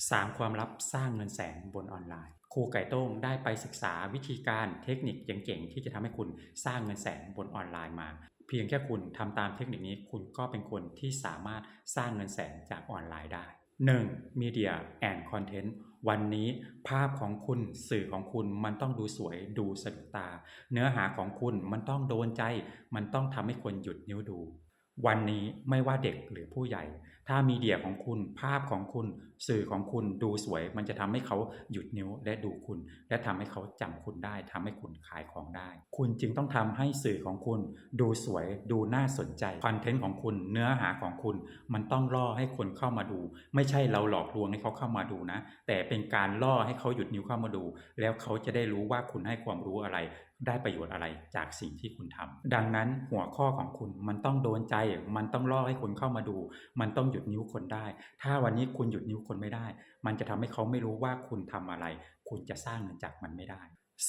3 ความลับสร้างเงินแสนบนออนไลน์ ครูไก่โต้งได้ไปศึกษาวิธีการเทคนิคยังเจ๋งที่จะทำให้คุณสร้างเงินแสนบนออนไลน์มา เพียงแค่คุณทำตามเทคนิคนี้คุณก็เป็นคนที่สามารถสร้างเงินแสนจากออนไลน์ได้ 1. Media and Content วันนี้ภาพของคุณสื่อของคุณมันต้องดูสวยดูสะดุดตา เนื้อหาของคุณมันต้องโดนใจ มันต้องทำให้คนหยุดนิ้วดู วันนี้ไม่ว่าเด็กหรือผู้ใหญ่ ถ้ามีเดียของคุณภาพของคุณสื่อของคุณดูสวย มันจะทำให้เขาหยุดนิ้วและดูคุณ และทำให้เขาจำคุณได้ทำให้คุณขายของได้ คุณจึงต้องทำให้สื่อของคุณ ดูสวย ดูน่าสนใจคอนเทนต์ของคุณเนื้อหาของคุณ มันต้องล่อให้คนเข้ามาดู ไม่ใช่เราหลอกลวงให้เขาเข้ามาดูนะ แต่เป็นการล่อให้เขาหยุดนิ้วเข้ามาดู แล้วเขาจะได้รู้ว่าคุณให้ความรู้อะไรได้ประโยชน์อะไรจากสิ่งที่คุณทำดังนั้นหัวข้อของคุณมันต้องโดนใจ มันต้องล่อให้คนเข้ามาดู มันต้องหยุดนิ้วคนได้ ถ้าวันนี้คุณหยุดนิ้วคนไม่ได้ มันจะทำให้เขาไม่รู้ว่าคุณทำอะไร คุณจะสร้างเงินจากมันไม่ได้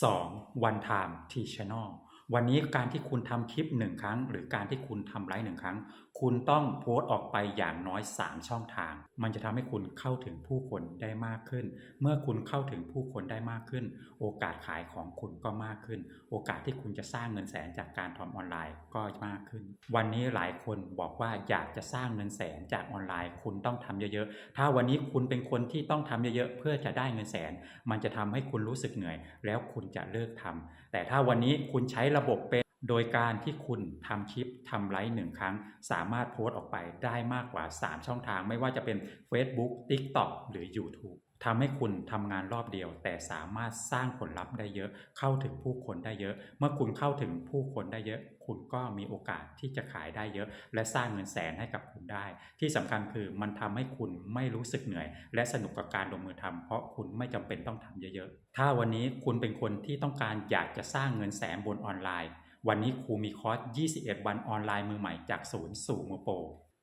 2. One Time T Channel วันนี้การที่คุณทำคลิปหนึ่งครั้ง หรือการที่คุณทำไลฟ์หนึ่งครั้ง คุณต้องโพสต์ออกไปอย่างน้อย 3 ช่องทาง มันจะทำให้คุณเข้าถึงผู้คนได้มากขึ้น เมื่อคุณเข้าถึงผู้คนได้มากขึ้น โอกาสขายของคุณก็มากขึ้น โอกาสที่คุณจะสร้างเงินแสนจากการทำออนไลน์ก็มากขึ้น วันนี้หลายคนบอกว่าอยากจะสร้างเงินแสนจากออนไลน์ คุณต้องทำเยอะๆ ถ้าวันนี้คุณเป็นคนที่ต้องทำเยอะๆ เพื่อจะได้เงินแสน มันจะทำให้คุณรู้สึกเหนื่อย แล้วคุณจะเลิกทำแต่ถ้าวันนี้คุณใช้ระบบเป็น โดยการที่คุณทำคลิปทำไลฟ์หนึ่งครั้ง สามารถโพสต์ออกไปได้มากกว่า 3 ช่องทาง ไม่ว่าจะเป็น Facebook TikTok หรือ YouTube ทำให้คุณทำงานรอบเดียว แต่สามารถสร้างผลลัพธ์ได้เยอะ เข้าถึงผู้คนได้เยอะ เมื่อคุณเข้าถึงผู้คนได้เยอะ คุณก็มีโอกาสที่จะขายได้เยอะ และสร้างเงินแสนให้กับคุณได้ ที่สำคัญคือมันทำให้คุณไม่รู้สึกเหนื่อย และสนุกกับการลงมือทำเพราะคุณไม่จำเป็นต้องทำเยอะๆ ถ้าวันนี้คุณเป็นคนที่ต้องการอยากจะสร้างเงินแสนบนออนไลน์ วันนี้ครูมีคอร์ส 21 วันออนไลน์มือใหม่จากศูนย์สู่มือโปร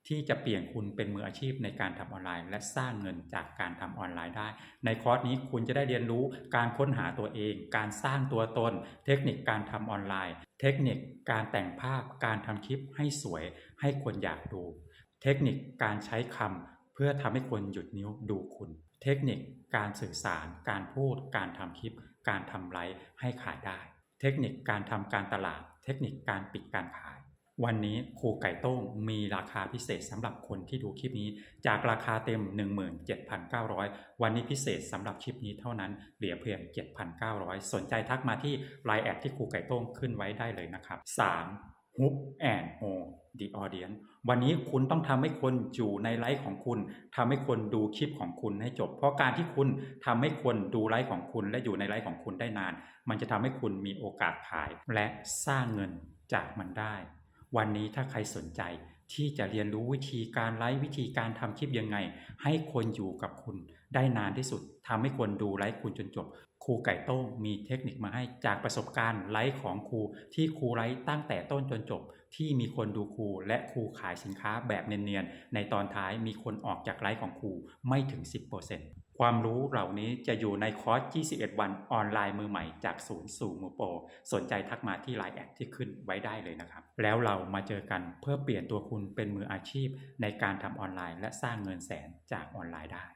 ที่จะเปลี่ยนคุณเป็นมืออาชีพในการทำออนไลน์ และสร้างเงินจากการทำออนไลน์ได้ ในคอร์สนี้คุณจะได้เรียนรู้การค้นหาตัวเอง การสร้างตัวตน เทคนิคการทำออนไลน์ เทคนิคการแต่งภาพ การทำคลิปให้สวย ให้คนอยากดู เทคนิคการใช้คำเพื่อทำให้คนหยุดนิ้วดูคุณ เทคนิคการสื่อสาร การพูด การทำคลิป การทำไลฟ์ให้ขายได้ เทคนิคการทำการตลาด เทคนิคการปิดการขาย วันนี้ครูไก่ต้งมีราคาพิเศษสำหรับคนที่ดูคลิปนี้ จากราคาเต็ม 17,900 วันนี้พิเศษสำหรับคลิปนี้เท่านั้นเหลือเพียง 7,900 สนใจทักมาที่ไลน์แอดที่ครูไก่ต้งขึ้นไว้ได้เลยนะครับ 3. Hook and Hold the audience วันนี้คุณต้องทำให้คนอยู่ในไลฟ์ของคุณทำให้คนดูคลิปของคุณให้จบ เพราะการที่คุณทำให้คนดูไลฟ์ของคุณและอยู่ในไลฟ์ของคุณได้นาน มันจะทำให้คุณมีโอกาสขาย และสร้างเงินจากมันได้ วันนี้ถ้าใครสนใจที่จะเรียนรู้วิธีการไลฟ์วิธีการทำคลิปยังไง ให้คนอยู่กับคุณได้นานที่สุดทำให้คนดูไลฟ์คุณจนจบ ครูไก่โต้งมีเทคนิคมาให้จากประสบการณ์ไลฟ์ของครู ที่ครูไลฟ์ตั้งแต่ต้นจนจบ ที่มีคนดูครู และครูขายสินค้าแบบเนียนๆในตอนท้ายมีคนออกจากไลฟ์ของครูไม่ถึง 10% ความรู้เหล่านี้จะอยู่ในคอร์ส 21 วันออนไลน์มือใหม่จากศูนย์สู่มือโปร สนใจทักมาที่ไลน์แอดที่ขึ้นไว้ได้เลยนะครับ แล้วเรามาเจอกันเพื่อเปลี่ยนตัวคุณเป็นมืออาชีพในการทำออนไลน์ และสร้างเงินแสนจากออนไลน์ได้